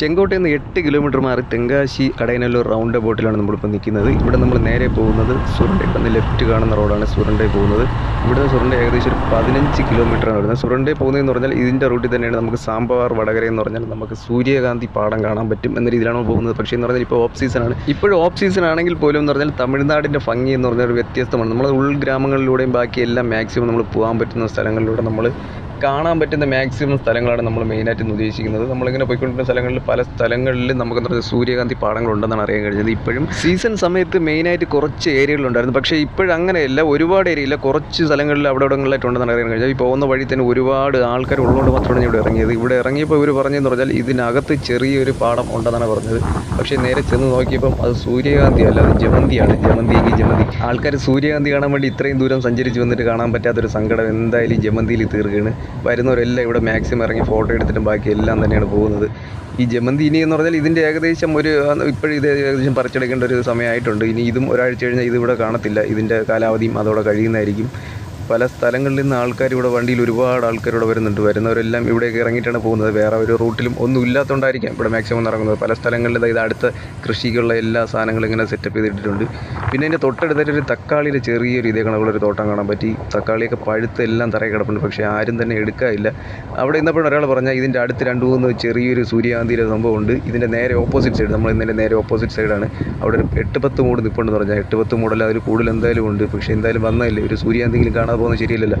ചെങ്കോട്ടയിൽ നിന്ന് എട്ട് കിലോമീറ്റർ മാറി തെങ്കാശി കടയനല്ലൂർ റൗണ്ട് ബോട്ടിലാണ് നമ്മളിപ്പോൾ നിൽക്കുന്നത്. ഇവിടെ നമ്മൾ നേരെ പോകുന്നത് സുരണ്ട ഇപ്പം ലെഫ്റ്റ് കാണുന്ന റോഡാണ് സുരണ്ടയിൽ പോകുന്നത്. ഇവിടെ സുരണ്ട ഏകദേശം ഒരു പതിനഞ്ച് കിലോമീറ്ററാണ് വരുന്നത്. സുരണ്ടയിൽ പോകുന്നതെന്ന് പറഞ്ഞാൽ ഇതിന്റെ റൂട്ടിൽ തന്നെയാണ് നമുക്ക് സാമ്പാർ വടകര എന്ന് പറഞ്ഞാൽ നമുക്ക് സൂര്യകാന്തി പാടം കാണാൻ പറ്റും എന്ന രീതിയിലാണ് പോകുന്നത്. പക്ഷേ എന്ന് പറഞ്ഞാൽ ഇപ്പോൾ ഓഫ് സീസണാണ് ഇപ്പോഴും ഓഫ് സീസൺ ആണെങ്കിൽ പോലും എന്ന് പറഞ്ഞാൽ തമിഴ്നാടിന്റെ ഭംഗി എന്ന് പറഞ്ഞാൽ ഒരു വ്യത്യസ്തമാണ്. നമ്മൾ ഉൾഗ്രാമങ്ങളിലൂടെയും ബാക്കി എല്ലാം മാക്സിമം നമ്മൾ പോകാൻ പറ്റുന്ന സ്ഥലങ്ങളിലൂടെ നമ്മൾ കാണാൻ പറ്റുന്ന മാക്സിമം സ്ഥലങ്ങളാണ് നമ്മൾ മെയിനായിട്ട് ഉദ്ദേശിക്കുന്നത്. നമ്മളിങ്ങനെ പോയിക്കൊണ്ടിരുന്ന സ്ഥലങ്ങളിൽ പല സ്ഥലങ്ങളിൽ നമുക്ക് എന്താ പറയുക സൂര്യകാന്തി പാടങ്ങളുണ്ടെന്നാണ് അറിയാൻ കഴിഞ്ഞത്. ഇപ്പോഴും സീസൺ സമയത്ത് മെയിനായിട്ട് കുറച്ച് ഏരിയകളുണ്ടായിരുന്നു പക്ഷേ ഇപ്പോഴങ്ങനെയല്ല. ഒരുപാട് ഏരിയയില്ല കുറച്ച് സ്ഥലങ്ങളിൽ അവിടെ ഉണ്ടെന്ന് അറിയാൻ കഴിഞ്ഞത്. ഈ പോകുന്ന വഴി തന്നെ ഒരുപാട് ആൾക്കാർ ഉള്ളതുകൊണ്ട് മാത്രമാണ് ഇവിടെ ഇറങ്ങിയത്. ഇവിടെ ഇറങ്ങിയപ്പോൾ ഇവർ പറഞ്ഞതെന്ന് പറഞ്ഞാൽ ഇതിനകത്ത് ചെറിയൊരു പാടം ഉണ്ടെന്നാണ് പറഞ്ഞത്. പക്ഷേ നേരെ ചെന്ന് നോക്കിയപ്പം അത് സൂര്യകാന്തി അല്ല അത് ജമന്തിയാണ്. ജമന്തി എങ്കിൽ ജമന്തി. ആൾക്കാർ സൂര്യകാന്തി കാണാൻ വേണ്ടി ഇത്രയും ദൂരം സഞ്ചരിച്ച് വന്നിട്ട് കാണാൻ പറ്റാത്തൊരു സങ്കടം എന്തായാലും ജമന്തിയിൽ തീർക്കുകയാണ്. വരുന്നവരെല്ലാം ഇവിടെ മാക്സിമം ഇറങ്ങി ഫോട്ടോ എടുത്തിട്ടും ബാക്കി എല്ലാം തന്നെയാണ് പോകുന്നത്. ഈ ജമന്തി ഇനി എന്ന് പറഞ്ഞാൽ ഇതിന്റെ ഏകദേശം ഒരു ഇപ്പോഴും ഇത് ഏകദേശം പറിച്ചെടുക്കേണ്ട ഒരു സമയമായിട്ടുണ്ട്. ഇനി ഇതും ഒരാഴ്ച കഴിഞ്ഞാൽ ഇതിവിടെ കാണത്തില്ല. ഇതിന്റെ കാലാവധിയും അതോടെ കഴിയുന്നതായിരിക്കും. പല സ്ഥലങ്ങളിൽ നിന്ന് ആൾക്കാർ ഇവിടെ വണ്ടിയിൽ ഒരുപാട് ആൾക്കാർ ഇവിടെ വരുന്നുണ്ട്. വരുന്നവരെല്ലാം ഇവിടേക്ക് ഇറങ്ങിയിട്ടാണ് പോകുന്നത്. വേറെ ഒരു റൂട്ടിലും ഒന്നും ഇല്ലാത്തതുകൊണ്ടായിരിക്കാം ഇവിടെ മാക്സിമം ഇറങ്ങുന്നത് പല സ്ഥലങ്ങളിൽ ഇത് അടുത്ത കൃഷിക്കുള്ള എല്ലാ സാധനങ്ങളും ഇങ്ങനെ സെറ്റപ്പ് ചെയ്തിട്ടുണ്ട് പിന്നെ അതിന്റെ തൊട്ടടുത്തായിട്ട് ഒരു തക്കാളിയുടെ ചെറിയൊരു ഇതേ കണക്കുള്ളൊരു തോട്ടം കാണാൻ പറ്റി. തക്കാളിയൊക്കെ പഴുത്ത് എല്ലാം തറയിൽ കിടപ്പുണ്ട്. പക്ഷേ ആരും തന്നെ എടുക്കാറില്ല. അവിടെ ഇന്നപ്പോഴും ഒരാൾ പറഞ്ഞാൽ ഇതിന്റെ അടുത്ത് രണ്ട് മൂന്ന് ചെറിയൊരു സൂര്യകാന്തിയുടെ സംഭവമുണ്ട്. ഇതിന്റെ നേരെ ഓപ്പോസിറ്റ് സൈഡ് നമ്മൾ ഇന്നലെ നേരെ ഓപ്പോസിറ്റ് സൈഡാണ് അവിടെ ഒരു എട്ട് പത്ത് മൂട് നിൽപ്പുണ്ടെന്ന് പറഞ്ഞാൽ എട്ട് പത്ത് മൂടല്ല അതിൽ കൂടുതൽ എന്തായാലും ഉണ്ട്. പക്ഷേ എന്തായാലും വന്നതല്ലേ. ഒരു സൂര്യകാന്തിയെങ്കിലും കാണാതെ പോകുന്നത് ശരിയല്ലല്ലോ.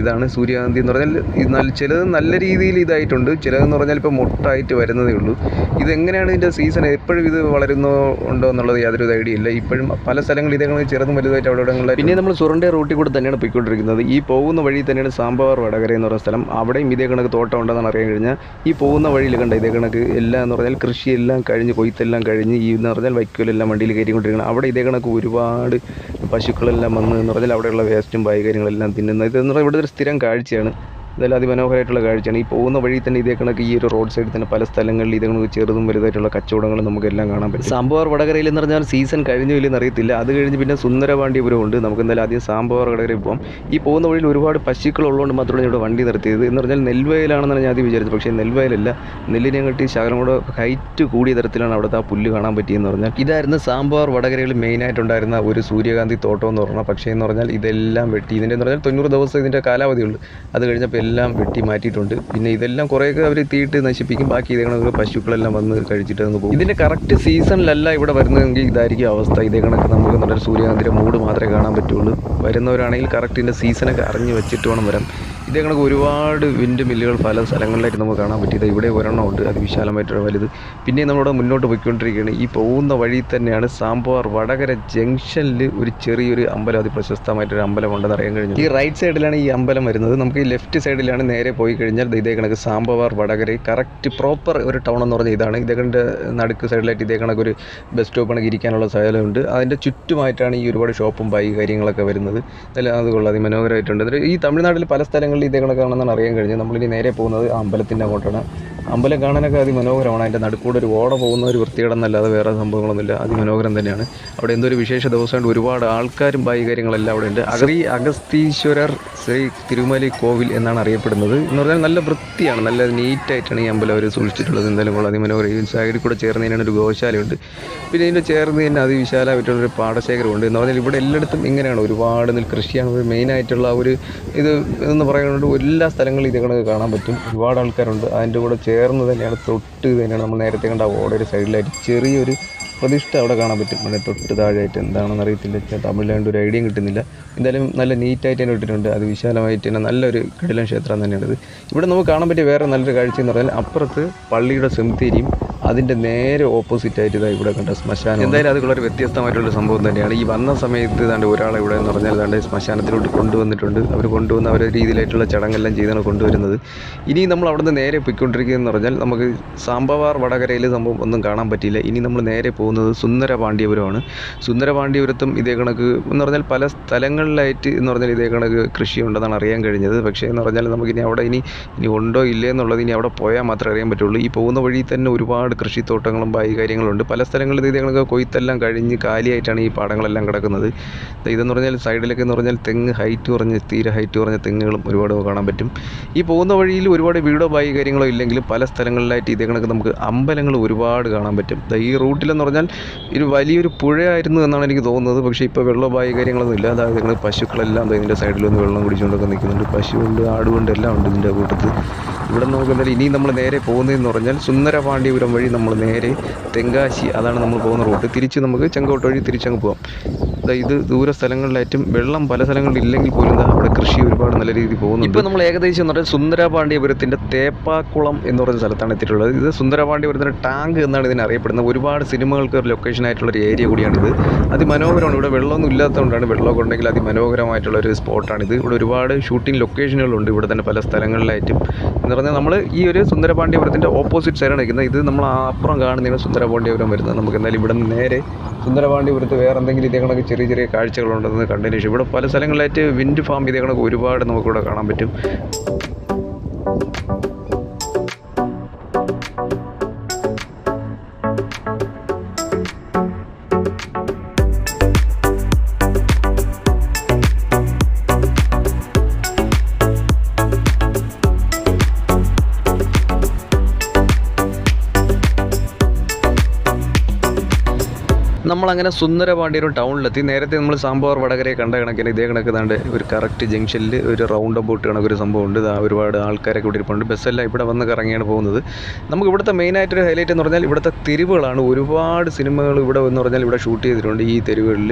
ഇതാണ് സൂര്യകാന്തി എന്ന് പറഞ്ഞാൽ നല്ല ചിലത് നല്ല രീതിയിൽ ഇതായിട്ടുണ്ട്. ചിലതെന്ന് പറഞ്ഞാൽ ഇപ്പോൾ മുട്ടായിട്ട് വരുന്നതേ ഉള്ളൂ. ഇതെങ്ങനെയാണ് ഇതിന്റെ സീസൺ? എപ്പോഴും ഇത് വളരുന്നോ ഉണ്ടോ എന്നുള്ളത് യാതൊരു ഐഡിയ ഇല്ല. ഇപ്പോഴും പല സ്ഥലങ്ങളിൽ ഇതേ ചെറുതും വലുതായിട്ട് അവിടെ പിന്നെ നമ്മൾ സുറണ്ട റൂട്ടിൽ കൂടെ തന്നെയാണ് പോയിക്കൊണ്ടിരിക്കുന്നത്. ഈ പോകുന്ന വഴി തന്നെയാണ് സാമ്പാർ വടകര എന്ന് പറയുന്ന സ്ഥലം. അവിടെയും ഇതേ കണക്ക് തോട്ടം ഉണ്ടെന്നാണ് അറിയാൻ കഴിഞ്ഞാൽ ഈ പോകുന്ന വഴിയിൽ കണ്ട ഇതേ കണക്ക്? എല്ലാം എന്ന് പറഞ്ഞാൽ കൃഷിയെല്ലാം കഴിഞ്ഞ് കൊയ്ത്തെല്ലാം കഴിഞ്ഞ് ഈ എന്ന് പറഞ്ഞാൽ വൈക്കോലെല്ലാം വണ്ടിയിൽ കയറ്റിക്കൊണ്ടിരിക്കണം അവിടെ ഇതേ കണക്ക് ഒരുപാട് പശുക്കളെല്ലാം വന്ന് എന്ന് പറഞ്ഞാൽ അവിടെയുള്ള വേസ്റ്റും കാര്യങ്ങളെല്ലാം തിന്നുന്നത്. ഇതെന്ന് പറഞ്ഞാൽ ഇവിടെ ഒരു സ്ഥിരം കാഴ്ചയാണ്. ഇതെല്ലാം അതിമനോഹരമായിട്ടുള്ള കാഴ്ചയാണ്. ഈ പോകുന്ന വഴി തന്നെ ഇതേ കണക്ക് ഈ ഒരു റോഡ് സൈഡിൽ തന്നെ പല സ്ഥലങ്ങളിൽ ഇതേ കണക്ക് ചെറുതും വലുതായിട്ടുള്ള കച്ചവടങ്ങളും നമുക്കെല്ലാം കാണാൻ പറ്റും. സാമ്പാർ വടകരയിൽ എന്ന് പറഞ്ഞാൽ സീസൺ കഴിഞ്ഞു ഇല്ലെന്ന് അറിയത്തില്ല. അത് കഴിഞ്ഞ് പിന്നെ സുന്ദരപാണ്ഡ്യപുരം ഉണ്ട് നമുക്ക് എന്തായാലും ആദ്യം സാമ്പാർ വടകരയിൽ പോകാം ഈ പോകുന്ന വഴിയിൽ ഒരുപാട് പശുക്കൾ ഉള്ളതുകൊണ്ട് മാത്രമാണ് ഇവിടെ വണ്ടി നിർത്തിയത്. എന്ന് പറഞ്ഞാൽ നെൽവയലാണെന്നാണ് ഞാൻ ആദ്യം വിചാരിച്ചത്. പക്ഷേ നെൽവയലല്ല. നെല്ലിനെ കട്ടി ശകലം കൂടെ ഹൈറ്റ് കൂടിയ തരത്തിലാണ് അവിടുത്തെ ആ പുല്ല് കാണാൻ പറ്റിയെന്ന് പറഞ്ഞാൽ. ഇതായിരുന്നു സാമ്പാർ വടകരയിൽ മെയിനായിട്ടുണ്ടായിരുന്ന ഒരു സൂര്യകാന്തി തോട്ടം എന്ന് പറഞ്ഞാൽ. പക്ഷേ എന്ന് പറഞ്ഞാൽ ഇതെല്ലാം വെട്ടി. ഇതിന്റെ എന്ന് പറഞ്ഞാൽ തൊണ്ണൂറ് ദിവസം ഇതിന്റെ കാലാവധിയുണ്ട് അത് കഴിഞ്ഞപ്പോൾ എല്ലാം വെട്ടി മാറ്റിയിട്ടുണ്ട്. പിന്നെ ഇതെല്ലാം കുറേയൊക്കെ അവർ തീയിട്ട് നശിപ്പിക്കും. ബാക്കി ഇതേ പശുക്കളെല്ലാം വന്ന് കഴിച്ചിട്ട് അങ്ങ് പോകും. ഇതിന്റെ കറക്റ്റ് സീസണിലല്ല ഇവിടെ വരുന്നതെങ്കിൽ ഇതായിരിക്കും അവസ്ഥ. ഇതേ കണക്ക് നമുക്ക് നല്ലൊരു സൂര്യകാന്തിയുടെ മൂഡ് മാത്രമേ കാണാൻ പറ്റുള്ളൂ. വരുന്നവരാണെങ്കിൽ കറക്റ്റ് ഇതിന്റെ സീസണൊക്കെ അറിഞ്ഞ് വെച്ചിട്ട് വേണം വരാൻ. ഇതേ കണക്ക് ഒരുപാട് വിൻഡ് മില്ലുകൾ പല സ്ഥലങ്ങളിലായിട്ട് നമുക്ക് കാണാൻ പറ്റിയത്. ഇവിടെ ഒരെണ്ണം ഉണ്ട് അത് വിശാലമായിട്ടുള്ള വലുത്. പിന്നെ നമ്മളിവിടെ മുന്നോട്ട് പോയിക്കൊണ്ടിരിക്കുകയാണ്. ഈ പോകുന്ന വഴി തന്നെയാണ് സാമ്പാർ വടകര ജംഗ്ഷനിൽ ഒരു ചെറിയൊരു അമ്പലം അതിപ്രശസ്തമായിട്ടൊരു അമ്പലം ഉണ്ടെന്ന് അറിയാൻ കഴിഞ്ഞു. ഈ റൈറ്റ് സൈഡിലാണ് ഈ അമ്പലം വരുന്നത്. നമുക്ക് ഈ ലെഫ്റ്റ് സൈഡിലാണ് നേരെ പോയി കഴിഞ്ഞാൽ ഇതേ കണക്ക് സാമ്പാർ വടകര കറക്റ്റ് പ്രോപ്പർ ഒരു ടൗൺ എന്ന് പറഞ്ഞാൽ ഇതാണ്. ഇതേ കണ്ട് നടുക്ക് സൈഡിലായിട്ട് ഇതേ കണക്ക് ഒരു ബസ് സ്റ്റോപ്പ് കണക്ക് ഇരിക്കാനുള്ള സ്ഥലമുണ്ട്. അതിന്റെ ചുറ്റുമായിട്ടാണ് ഈ ഒരുപാട് ഷോപ്പും ബൈ കാര്യങ്ങളൊക്കെ വരുന്നത്. അതെല്ലാം അത് അതിമനോഹരമായിട്ടുണ്ട്. ഈ തമിഴ്നാട്ടിൽ പല സ്ഥലങ്ങളിൽ ഇതേ കണക്കാണെന്നാണ് അറിയാൻ കഴിഞ്ഞത്. നമ്മളിനി നേരെ പോകുന്നത് അമ്പലത്തിന്റെ അങ്ങോട്ടാണ്. അമ്പലം കാണാനൊക്കെ അതിമനോഹരമാണ്. അതിന്റെ നടുക്കൂടെ ഒരു ഓട പോകുന്ന ഒരു വൃത്തികേടെന്നല്ലാതെ വേറെ സംഭവങ്ങളൊന്നുമില്ല. അതിമനോഹരം തന്നെയാണ്. അവിടെ എന്തൊരു വിശേഷ ദിവസമായിട്ട് ഒരുപാട് ആൾക്കാരും ബായി കാര്യങ്ങളെല്ലാം അവിടെ ഉണ്ട്. ശ്രീ അഗസ്തീശ്വരർ ശ്രീ തിരുമലി കോവിൽ എന്നാണ് അറിയപ്പെടുന്നത്. എന്ന് പറഞ്ഞാൽ നല്ല വൃത്തിയാണ്. നല്ല നീറ്റായിട്ടാണ് ഈ അമ്പലം അവർ സൂക്ഷിച്ചിട്ടുള്ളത്. എന്തായാലും കൊള്ളാം അതിമനോഹരം. ഈ സൈഡിൽ കൂടെ ചേർന്ന് ഒരു ഗോശാലയുണ്ട്. പിന്നെ ഇതിന്റെ ചേർന്ന് തന്നെ അതിവിശാലമായിട്ടുള്ളൊരു പാടശേഖരമുണ്ട്. എന്ന് പറഞ്ഞാൽ ഇവിടെ എല്ലായിടത്തും ഇങ്ങനെയാണ്. ഒരുപാട് നെൽ കൃഷിയാണ്. ഒരു മെയിനായിട്ടുള്ള ഒരു ഇത് എന്ന് പറയുന്നത് എല്ലാ സ്ഥലങ്ങളും ഇത് കാണാൻ പറ്റും. ഒരുപാട് ആൾക്കാരുണ്ട്. അതിന്റെ കൂടെ ചേർന്ന് തന്നെയാണ് തൊട്ട് തന്നെയാണ് നമ്മൾ നേരത്തെ കണ്ട ഓടൊരു സൈഡിലായിട്ട് ചെറിയൊരു പ്രതിഷ്ഠ അവിടെ കാണാൻ പറ്റും. പിന്നെ തൊട്ട് താഴെയായിട്ട് എന്താണെന്ന് അറിയത്തില്ല തമിഴിലാണ്ട് ഒരു ഐഡിയയും കിട്ടുന്നില്ല. എന്തായാലും നല്ല നീറ്റായിട്ട് തന്നെ ഇട്ടിട്ടുണ്ട്. അത് വിശാലമായിട്ട് തന്നെ നല്ലൊരു കടലം ക്ഷേത്രം തന്നെയാണിത് ഇവിടെ നമുക്ക് കാണാൻ പറ്റിയ വേറെ നല്ലൊരു കാഴ്ച എന്ന് പറഞ്ഞാൽ അപ്പുറത്ത് പള്ളിയുടെ സെമിത്തേരിയും അതിന്റെ നേരെ ഓപ്പോസിറ്റ് ആയിട്ട് ഇതാ ഇവിടെ കണ്ട ശ്മശാനം എന്തായാലും അതൊക്കെ ഒരു വ്യത്യസ്തമായിട്ടുള്ള സംഭവം തന്നെയാണ്. ഈ വന്ന സമയത്ത് ഇതാണ്ട് ഒരാളെ ഇവിടെ എന്ന് പറഞ്ഞാൽ ഇതാണ്ട് ശ്മശാനത്തിലോട്ട് കൊണ്ടുവന്നിട്ടുണ്ട്. അവർ കൊണ്ടുവന്ന അവരെ രീതിയിലായിട്ടുള്ള ചടങ്ങെല്ലാം ചെയ്താണ് കൊണ്ടുവരുന്നത്. ഇനി നമ്മൾ അവിടെ നിന്ന് നേരെ പോയിക്കൊണ്ടിരിക്കുകയെന്ന് പറഞ്ഞാൽ നമുക്ക് സാമ്പവാർ വടകരയിൽ സംഭവം ഒന്നും കാണാൻ പറ്റിയില്ല. ഇനി നമ്മൾ നേരെ പോകുന്നത് സുന്ദര പാണ്ഡ്യപുരമാണ് സുന്ദര പാണ്ഡ്യപുരത്തും ഇതേ കണക്ക് എന്ന് പറഞ്ഞാൽ പല സ്ഥലങ്ങളിലായിട്ട് എന്ന് പറഞ്ഞാൽ ഇതേ കണക്ക് കൃഷി ഉണ്ടെന്നാണ് അറിയാൻ കഴിഞ്ഞത്. പക്ഷേ എന്ന് പറഞ്ഞാൽ നമുക്കിനി അവിടെ ഇനി ഇനി ഉണ്ടോ ഇല്ലേ എന്നുള്ളത് ഇനി അവിടെ പോയാൽ മാത്രമേ അറിയാൻ പറ്റുള്ളൂ. ഈ പോകുന്ന വഴി തന്നെ ഒരുപാട് ഒരുപാട് കൃഷിത്തോട്ടങ്ങളും ബായി കാര്യങ്ങളുണ്ട് പല സ്ഥലങ്ങളിൽ ഇത് ഞങ്ങൾക്ക് കൊയ്ത്തെല്ലാം കഴിഞ്ഞ് കാലിയായിട്ടാണ് ഈ പാടങ്ങളെല്ലാം കിടക്കുന്നത്. ഇതെന്ന് പറഞ്ഞാൽ സൈഡിലൊക്കെ എന്ന് പറഞ്ഞാൽ തെങ്ങ് ഹൈറ്റ് കുറഞ്ഞ് തീരെ ഹൈറ്റ് കുറഞ്ഞ തെങ്ങുകളും ഒരുപാട് കാണാൻ പറ്റും. ഈ പോകുന്ന വഴിയിൽ ഒരുപാട് വീടോ ബായി കാര്യങ്ങളോ ഇല്ലെങ്കിലും പല സ്ഥലങ്ങളിലായിട്ട് ഇതേ കണക്ക് നമുക്ക് അമ്പലങ്ങൾ ഒരുപാട് കാണാൻ പറ്റും. ഈ റൂട്ടിലെന്ന് പറഞ്ഞാൽ ഒരു വലിയൊരു പുഴയായിരുന്നു എന്നാണ് എനിക്ക് തോന്നുന്നത്. പക്ഷേ ഇപ്പോൾ വെള്ളമായി കാര്യങ്ങളൊന്നും ഇല്ല അതായത് നിങ്ങൾ പശുക്കളെല്ലാം ഇതിന്റെ സൈഡിൽ വെള്ളം കുടിച്ചുകൊണ്ടൊക്കെ നിൽക്കുന്നുണ്ട്. പശുവുണ്ട് ആടുകൊണ്ട് എല്ലാം ഉണ്ട് ഇതിന്റെ കൂട്ടത്തിൽ. ഇവിടെ നമുക്ക് എന്തായാലും ഇനി നമ്മൾ നേരെ പോകുന്നതെന്ന് പറഞ്ഞാൽ സുന്ദരപാണ്ഡ്യപുരം വഴി നമ്മൾ നേരെ തെങ്കാശി അതാണ് നമ്മൾ പോകുന്ന റൂട്ട്. തിരിച്ച് നമുക്ക് ചെങ്കോട്ട വഴി തിരിച്ചങ്ങ് പോകാം ഇത് ദൂര സ്ഥലങ്ങളിലായിട്ടും വെള്ളം പല സ്ഥലങ്ങളിൽ ഇല്ലെങ്കിൽ പോലും കൃഷി ഒരുപാട് നല്ല രീതിയിൽ പോകുന്നു ഇപ്പോൾ നമ്മൾ ഏകദേശം എന്ന് പറഞ്ഞാൽ സുന്ദരപാണ്ഡ്യപുരത്തിന്റെ തേപ്പാക്കുളം എന്ന് പറയുന്ന സ്ഥലത്താണ് എത്തിയിട്ടുള്ളത്. ഇത് സുന്ദരപാണ്ഡ്യപുരത്തിന്റെ ടാങ്ക് എന്നാണ് ഇതിനെ അറിയപ്പെടുന്നത്. ഒരുപാട് സിനിമകൾക്ക് ഒരു ലൊക്കേഷൻ ആയിട്ടുള്ള ഒരു ഏരിയ കൂടിയാണിത്. അതിമനോഹരമാണ്. ഇവിടെ വെള്ളമൊന്നും ഇല്ലാത്തതുകൊണ്ടാണ് വെള്ളമൊക്കെ ഉണ്ടെങ്കിൽ അതിമനോഹരമായിട്ടുള്ള ഒരു സ്പോട്ടാണിത്. ഇവിടെ ഒരുപാട് ഷൂട്ടിംഗ് ലൊക്കേഷനുകളുണ്ട് ഇവിടെ തന്നെ പല സ്ഥലങ്ങളിലായിട്ടും. എന്ന് പറഞ്ഞാൽ നമ്മൾ ഈ ഒരു സുന്ദരപാണ്ഡ്യപുരത്തിന്റെ ഓപ്പോസിറ്റ് സൈഡാണ് നിൽക്കുന്നത്. ഇത് നമ്മൾ അപ്പുറം കാണുന്നതിന് സുന്ദരപാണ്ഡ്യപുരം വരുന്നത്. നമുക്ക് എന്തായാലും ഇവിടെ നിന്ന് നേരെ സുന്ദരപാണ്ഡ്യപുരത്ത് വേറെ എന്തെങ്കിലും ഇതേ കണക്ക് ചെറിയ ചെറിയ കാഴ്ചകളുണ്ടെന്ന് കണ്ടതിന് ശേഷം. ഇവിടെ പല സ്ഥലങ്ങളിലായിട്ട് വിൻഡ് ഫാം ഇതേ കണക്ക് ഒരുപാട് നമുക്കിവിടെ കാണാൻ പറ്റും. നമ്മളങ്ങനെ സുന്ദരപാണ്ഡ്യപുരം ടൗണിലെത്തി. നേരത്തെ നമ്മൾ സാമ്പാർ വടകരയെ കണ്ട കണക്കിന് ഇതേ കണക്ക് ദാണ്ട് ഒരു കറക്റ്റ് ജംഗ്ഷനിൽ ഒരു റൗണ്ട് അബൌട്ട് കണക്കൊരു സംഭവം ഉണ്ട് ദാ ഒരുപാട് ആൾക്കാരൊക്കെ ഇവിടെ ഇരിപ്പുണ്ട്. ബസ്സെല്ലാം ഇവിടെ വന്ന് കറങ്ങിയാണ് പോകുന്നത്. നമുക്ക് ഇവിടുത്തെ മെയിനായിട്ടൊരു ഹൈലൈറ്റ് എന്ന് പറഞ്ഞാൽ ഇവിടുത്തെ തെരുവുകളാണ്. ഒരുപാട് സിനിമകൾ ഇവിടെ എന്ന് പറഞ്ഞാൽ ഇവിടെ ഷൂട്ട് ചെയ്തിട്ടുണ്ട് ഈ തെരുവുകളിൽ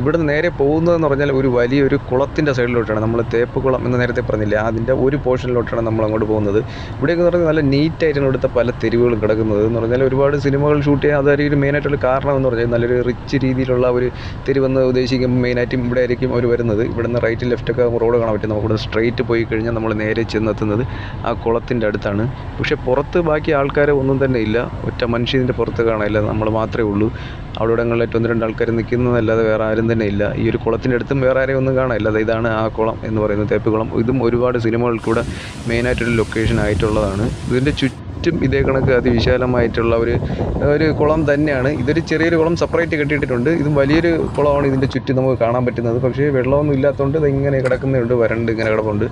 ഇവിടെ നേരെ പോകുന്നതെന്ന് പറഞ്ഞാൽ ഒരു വലിയൊരു കുളത്തിന്റെ സൈഡിലോട്ടാണ്. നമ്മൾ തേപ്പ് കുളം എന്ന് നേരത്തെ പറഞ്ഞില്ലേ അതിന്റെ ഒരു പോർഷനിലോട്ടാണ് നമ്മൾ അങ്ങോട്ട് പോകുന്നത്. ഇവിടെയൊക്കെ എന്ന് പറഞ്ഞാൽ നല്ല നീറ്റായിട്ടാണ് ഇവിടുത്തെ പല തെരുവുകളും കിടക്കുന്നത്. എന്ന് പറഞ്ഞാൽ ഒരുപാട് സിനിമകൾ ഷൂട്ട് ചെയ്യാൻ അതായിരിക്കും മെയിനായിട്ടുള്ള കാരണം എന്ന് പറഞ്ഞാൽ നല്ലൊരു റിച്ച് രീതിയിലുള്ള ഒരു തെരുവെന്ന് ഉദ്ദേശിക്കുമ്പോൾ മെയിനായിട്ടും ഇവിടെ ആയിരിക്കും അവർ വരുന്നത്. ഇവിടുന്ന് റൈറ്റ് ലെഫ്റ്റൊക്കെ റോഡ് കാണാൻ പറ്റും. നമുക്ക് ഇവിടെ സ്ട്രെയിറ്റ് പോയി കഴിഞ്ഞാൽ നമ്മൾ നേരെ ചെന്നെത്തുന്നത് ആ കുളത്തിന്റെ അടുത്താണ്. പക്ഷേ പുറത്ത് ബാക്കി ആൾക്കാരെ ഒന്നും തന്നെ ഇല്ല. ഒറ്റ മനുഷ്യന്റെ പുറത്ത് കാണാനില്ല. നമ്മൾ മാത്രമേ ഉള്ളൂ. അവിടെ ഇടങ്ങളിലായിട്ട് ഒന്ന് രണ്ട് ആൾക്കാർ നിൽക്കുന്നതല്ലാതെ വേറെ ആരും തന്നെ ഇല്ല. ഈ ഒരു കുളത്തിന്റെ അടുത്തും വേറെ ആരെയും ഒന്നും കാണാനില്ല. അത് ഇതാണ് ആ കുളം എന്ന് പറയുന്നത്. തേപ്പുകുളം ഇതും ഒരുപാട് സിനിമകൾക്കൂടെ മെയിനായിട്ടൊരു ലൊക്കേഷൻ ആയിട്ടുള്ളതാണ്. ഇതിന്റെ ചുറ്റും ഇതേ കണക്ക് അതിവിശാലമായിട്ടുള്ള ഒരു ഒരു കുളം തന്നെയാണ്. ഇതൊരു ചെറിയൊരു കുളം സെപ്പറേറ്റ് കെട്ടിയിട്ടുണ്ട് ഇതും വലിയൊരു കുളമാണ് ഇതിന്റെ ചുറ്റും നമുക്ക് കാണാൻ പറ്റുന്നത്. പക്ഷേ വെള്ളമൊന്നും ഇല്ലാത്തതുകൊണ്ട് ഇത് ഇങ്ങനെ കിടക്കുന്നുണ്ട് വരണ്ട് ഇങ്ങനെ കിടപ്പുണ്ട്.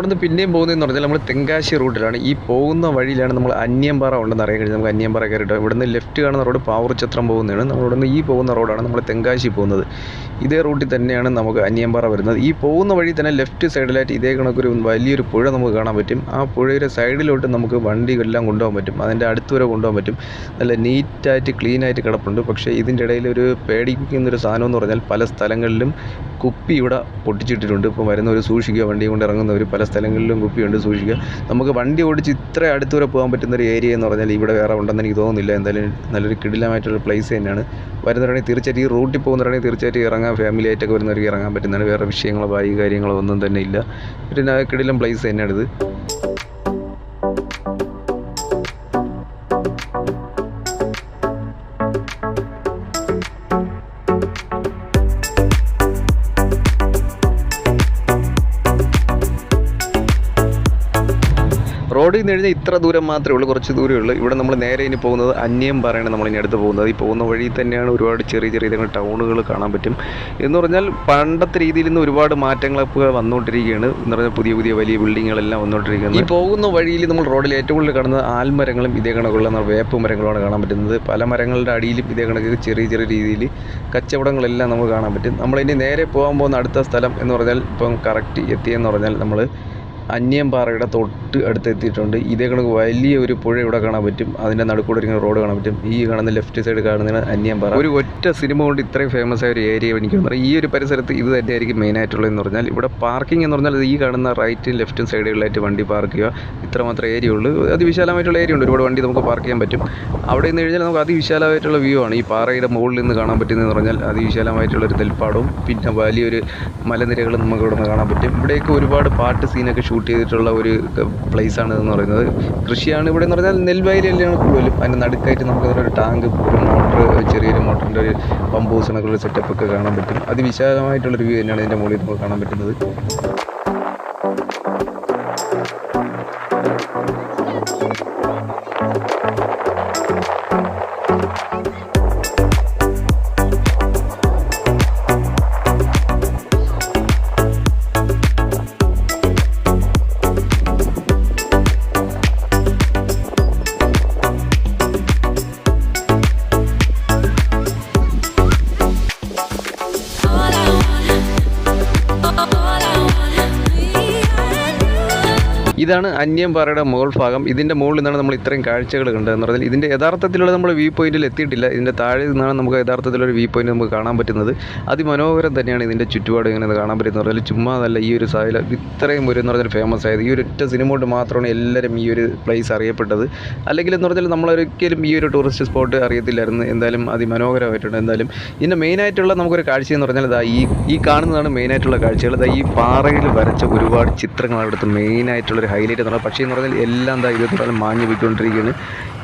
അവിടുന്ന് പിന്നെയും പോകുന്നതെന്ന് പറഞ്ഞാൽ നമ്മൾ തെങ്കാശി റൂട്ടിലാണ്. ഈ പോകുന്ന വഴിയിലാണ് നമ്മൾ അന്യമ്പാറ ഉണ്ടെന്ന് അറിയാൻ കഴിഞ്ഞത് നമുക്ക് അന്യമ്പാറ കയറിയിട്ട് ഇവിടുന്ന് ലെഫ്റ്റ് കാണുന്ന റോഡ് പാവൂർചത്രം പോകുന്നതാണ്. നമ്മൾ ഇവിടുന്ന് ഈ പോകുന്ന റോഡാണ് നമ്മൾ തെങ്കാശി പോകുന്നത്. ഇതേ റൂട്ടിൽ തന്നെയാണ് നമുക്ക് അന്യമ്പാറ വരുന്നത്. ഈ പോകുന്ന വഴി തന്നെ ലെഫ്റ്റ് സൈഡിലായിട്ട് ഇതേ കണക്കൊരു വലിയൊരു പുഴ നമുക്ക് കാണാൻ പറ്റും. ആ പുഴയുടെ സൈഡിലോട്ട് നമുക്ക് വണ്ടികളെല്ലാം കൊണ്ടുപോകാൻ പറ്റും. അതിന്റെ അടുത്ത് വരെ കൊണ്ടുപോകാൻ പറ്റും. നല്ല നീറ്റായിട്ട് ക്ലീനായിട്ട് കിടപ്പുണ്ട്. പക്ഷേ ഇതിന്റെ ഇടയിൽ ഒരു പേടിപ്പിക്കുന്നൊരു സാധനം എന്ന് പറഞ്ഞാൽ പല സ്ഥലങ്ങളിലും കുപ്പി ഇവിടെ പൊട്ടിച്ചിട്ടിട്ടുണ്ട്. ഇപ്പോൾ വരുന്നവർ സൂക്ഷിക്കുക വണ്ടി കൊണ്ട് ഇറങ്ങുന്നവർ പല സ്ഥലങ്ങളിലും കുപ്പിയുണ്ട് സൂക്ഷിക്കുക. നമുക്ക് വണ്ടി ഓടിച്ച് ഇത്ര അടുത്ത് വരെ പോകാൻ പറ്റുന്ന ഒരു ഏരിയ എന്ന് പറഞ്ഞാൽ ഇവിടെ വേറെ ഉണ്ടെന്ന് എനിക്ക് തോന്നുന്നില്ല. എന്തായാലും നല്ലൊരു കിടിലമായിട്ടുള്ള പ്ലേസ് തന്നെയാണ്. വരുന്നവരാണെങ്കിൽ തീർച്ചയായിട്ടും ഈ റൂട്ടിൽ പോകുന്നവരാണെങ്കിൽ തീർച്ചയായിട്ടും ഇറങ്ങാൻ ഫാമിലി ആയിട്ടൊക്കെ വരുന്നവർക്ക് ഇറങ്ങാൻ പറ്റുന്നതാണ്. വേറെ വിഷയങ്ങളോ ബാഗ് കാര്യങ്ങളോ ഒന്നും തന്നെ ഇല്ല. പിന്നെ കിടിലം പ്ലേസ് തന്നെയാണിത്. റോഡിൽ നിന്ന് കഴിഞ്ഞാൽ ഇത്ര ദൂരം മാത്രമേ ഉള്ളൂ കുറച്ച് ദൂരമേ ഉള്ളൂ. ഇവിടെ നമ്മൾ നേരെ ഇനി പോകുന്നത് അന്യം പറയണം നമ്മൾ ഇനി അടുത്ത് പോകുന്നത്. ഈ പോകുന്ന വഴി തന്നെയാണ് ഒരുപാട് ചെറിയ ചെറിയ ടൗണുകൾ കാണാൻ പറ്റും. എന്ന് പറഞ്ഞാൽ പണ്ടത്തെ രീതിയിൽ നിന്ന് ഒരുപാട് മാറ്റങ്ങളൊക്കെ വന്നുകൊണ്ടിരിക്കുകയാണ്. എന്ന് പറഞ്ഞാൽ പുതിയ പുതിയ വലിയ ബിൽഡിങ്ങുകളെല്ലാം വന്നുകൊണ്ടിരിക്കുന്നത് ഈ പോകുന്ന വഴിയിൽ നമ്മൾ റോഡിൽ ഏറ്റവും കൂടുതൽ കാണുന്നത് ആൽമരങ്ങളും ഇതേ കണക്കുള്ള വേപ്പ് മരങ്ങളുമാണ് കാണാൻ പറ്റുന്നത്. പല മരങ്ങളുടെ അടിയിലും ഇതേ കണക്ക് ചെറിയ ചെറിയ രീതിയിൽ കച്ചവടങ്ങളെല്ലാം നമുക്ക് കാണാൻ പറ്റും. നമ്മളിനി നേരെ പോകാൻ പോകുന്ന അടുത്ത സ്ഥലം എന്ന് പറഞ്ഞാൽ ഇപ്പം കറക്റ്റ് എത്തിയെന്ന് പറഞ്ഞാൽ നമ്മൾ അന്യംപാറയുടെ തൊട്ട് അടുത്ത് എത്തിയിട്ടുണ്ട് ഇതേ കണക്ക് വലിയ ഒരു പുഴ ഇവിടെ കാണാൻ പറ്റും. അതിന്റെ നടുക്കൂടെ ഇരിക്കുന്ന റോഡ് കാണാൻ പറ്റും. ഈ കാണുന്ന ലെഫ്റ്റ് സൈഡ് കാണുന്നതാണ് അന്യംപാറ ഒരു ഒറ്റ സിനിമ കൊണ്ട് ഇത്രയും ഫേമസ് ആയ ഒരു ഏരിയ എനിക്ക് തോന്നുന്നത് ഈ ഒരു പരിസരത്ത് ഇത് തന്നെയായിരിക്കും മെയിൻ ആയിട്ടുള്ളതെന്ന് പറഞ്ഞാൽ ഇവിടെ പാർക്കിംഗ് എന്ന് പറഞ്ഞാൽ ഈ കാണുന്ന റൈറ്റും ലെഫ്റ്റും സൈഡുകളിലായിട്ട് വണ്ടി പാർക്ക് ചെയ്യുക. ഇത്രമാത്രം ഏരിയ ഉള്ളൂ. അതിവിശാലമായിട്ടുള്ള ഏരിയ ഉണ്ട്. ഒരുപാട് വണ്ടി നമുക്ക് പാർക്ക് ചെയ്യാൻ പറ്റും. അവിടെ നിന്ന് കഴിഞ്ഞാൽ നമുക്ക് അതിവിശാലമായിട്ടുള്ള വ്യൂ ആണ്. ഈ പാറയുടെ മുകളിൽ നിന്ന് കാണാൻ പറ്റുന്നതെന്ന് പറഞ്ഞാൽ അതിവിശാലമായിട്ടുള്ള ഒരു നെൽപ്പാടവും പിന്നെ വലിയൊരു മലനിരകളും നമുക്ക് ഇവിടെ നിന്ന് കാണാൻ പറ്റും. ഇവിടെയൊക്കെ ഒരുപാട് പാട്ട് സീനൊക്കെ ഷൂട്ട് ഷൂട്ട് ചെയ്തിട്ടുള്ള ഒരു പ്ലേസ് ആണ് എന്ന് പറയുന്നത്. കൃഷിയാണ് ഇവിടെ എന്ന് പറഞ്ഞാൽ നെൽവയലിലാണ് കൂടുതലും. അതിന്റെ നടുക്കായിട്ട് നമുക്ക് ഒരു ടാങ്ക് ഒരു മോട്ടർ ചെറിയൊരു മോട്ടറിന്റെ ഒരു പമ്പ് ഹൗസ് കണക്കുള്ള സെറ്റപ്പൊക്കെ കാണാൻ പറ്റും. അതിവിശാലമായിട്ടുള്ള ഒരു വ്യൂ തന്നെയാണ് ഇതിന്റെ മുകളിൽ നമുക്ക് കാണാൻ പറ്റുന്നത്. ഇതാണ് അന്യംപാറയുടെ മുകൾ ഭാഗം. ഇതിന്റെ മുകളിൽ നിന്നാണ് നമ്മൾ ഇത്രയും കാഴ്ചകൾ കണ്ടതെന്ന് പറഞ്ഞാൽ ഇതിന്റെ യഥാർത്ഥത്തിലുള്ള നമ്മൾ വ്യൂ പോയിന്റിൽ എത്തിയിട്ടില്ല. ഇതിന്റെ താഴെ നിന്നാണ് നമുക്ക് യഥാർത്ഥത്തിലൊരു വ്യൂ പോയിന്റ് നമുക്ക് കാണാൻ പറ്റുന്നത്. അതിമനോഹരം തന്നെയാണ് ഇതിന്റെ ചുറ്റുപാട് ഇങ്ങനെ കാണാൻ പറ്റുന്നത്. പറഞ്ഞാൽ ചുമ്മാ നല്ല ഈ ഒരു സാഹചര്യം ഇത്രയും ഒരു എന്ന് പറഞ്ഞാൽ ഫേമസ് ആയത്. ഈ ഒരു ഒറ്റ സിനിമ കൊണ്ട് മാത്രമാണ് എല്ലാവരും ഈ ഒരു പ്ലേസ് അറിയപ്പെട്ടത്. അല്ലെങ്കിൽ എന്ന് പറഞ്ഞാൽ നമ്മളൊരിക്കലും ഈ ഒരു ടൂറിസ്റ്റ് സ്പോട്ട് അറിയത്തില്ലായിരുന്നു. എന്തായാലും അതിമനോഹരമായിട്ടുണ്ട്. എന്തായാലും ഇതിന്റെ മെയിനായിട്ടുള്ള നമുക്കൊരു കാഴ്ച എന്ന് പറഞ്ഞാൽ ഇതാ ഈ ഈ കാണുന്നതാണ് മെയിനായിട്ടുള്ള കാഴ്ചകൾ. ഇതാ ഈ പാറയിൽ വരച്ച ഒരുപാട് ചിത്രങ്ങളാണ് അവിടുത്തെ മെയിനായിട്ടുള്ളൊരു ഹൈലൈറ്റ് എന്ന് പക്ഷേ എന്ന് പറഞ്ഞാൽ എല്ലാം എന്താ ഇത് പറഞ്ഞാൽ മാഞ്ഞു പോയിക്കൊണ്ടിരിക്കുകയാണ്.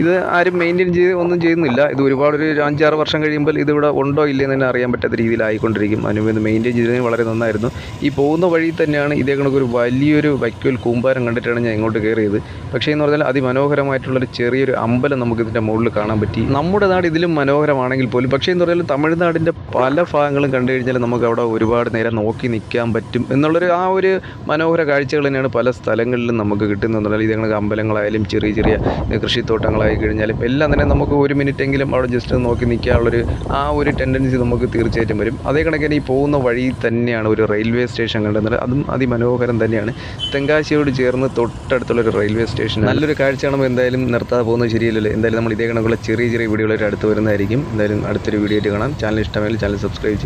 ഇത് ആരും മെയിന്റെയിൻ ചെയ്ത് ഒന്നും ചെയ്യുന്നില്ല. ഇത് ഒരുപാട് ഒരു അഞ്ചാറ് വർഷം കഴിയുമ്പോൾ ഇതിവിടെ ഉണ്ടോ ഇല്ലയെന്ന് തന്നെ അറിയാൻ പറ്റാത്ത രീതിയിലായിക്കൊണ്ടിരിക്കും. അതിന് ഇത് മെയിന്റെയിൻ ചെയ്തതിന് വളരെ നന്നായിരുന്നു. ഈ പോകുന്ന വഴി തന്നെയാണ് ഇതേ കണക്കൊരു വലിയൊരു വൈക്കോൽ കൂമ്പാരം കണ്ടിട്ടാണ് ഞാൻ ഇങ്ങോട്ട് കയറിയത്. പക്ഷേ എന്ന് പറഞ്ഞാൽ അതിമനോഹരമായിട്ടുള്ളൊരു ചെറിയൊരു അമ്പലം നമുക്കിതിന്റെ മുകളിൽ കാണാൻ പറ്റി. നമ്മുടെ നാട് ഇതിലും മനോഹരമാണെങ്കിൽ പോലും പക്ഷേ എന്ന് പറഞ്ഞാൽ തമിഴ്നാടിന്റെ പല ഭാഗങ്ങളും കണ്ടു കഴിഞ്ഞാൽ നമുക്ക് അവിടെ ഒരുപാട് നേരം നോക്കി നിൽക്കാൻ പറ്റും. എന്നുള്ളൊരു ആ ഒരു മനോഹര കാഴ്ചകൾ തന്നെയാണ് പല സ്ഥലങ്ങളിലും നമുക്ക് കിട്ടുന്നുണ്ട് പറഞ്ഞാൽ ഇത് കണക്ക് അമ്പലങ്ങളായാലും ചെറിയ ചെറിയ കൃഷിത്തോട്ടങ്ങളായി കഴിഞ്ഞാലും എല്ലാം തന്നെ നമുക്ക് ഒരു മിനിറ്റ് എങ്കിലും അവിടെ ജസ്റ്റ് നോക്കി നിൽക്കാനുള്ളൊരു ആ ഒരു ടെൻഡൻസി നമുക്ക് തീർച്ചയായിട്ടും വരും. അതേ കണക്കിന് ഈ പോകുന്ന വഴി തന്നെയാണ് ഒരു റെയിൽവേ സ്റ്റേഷൻ കണ്ടെന്നത് അതും അതിമനോഹരം തന്നെയാണ്. തെങ്കാശിയോട് ചേർന്ന് തൊട്ടടുത്തുള്ളൊരു റെയിൽവേ സ്റ്റേഷൻ നല്ലൊരു കാഴ്ച കാണുമ്പോൾ എന്തായാലും നിർത്താതെ പോകുന്നത് ശരിയല്ലല്ലോ. എന്തായാലും നമ്മൾ ഇതേ കണക്കുള്ള ചെറിയ ചെറിയ വീഡിയോകളായിട്ട് അടുത്ത് വരുന്നതായിരിക്കും. എന്തായാലും അടുത്തൊരു വീഡിയോ ആയിട്ട് കാണാം. ചാനൽ ഇഷ്ടമായാലും ചാനൽ സബ്സ്ക്രൈബ് ചെയ്യുക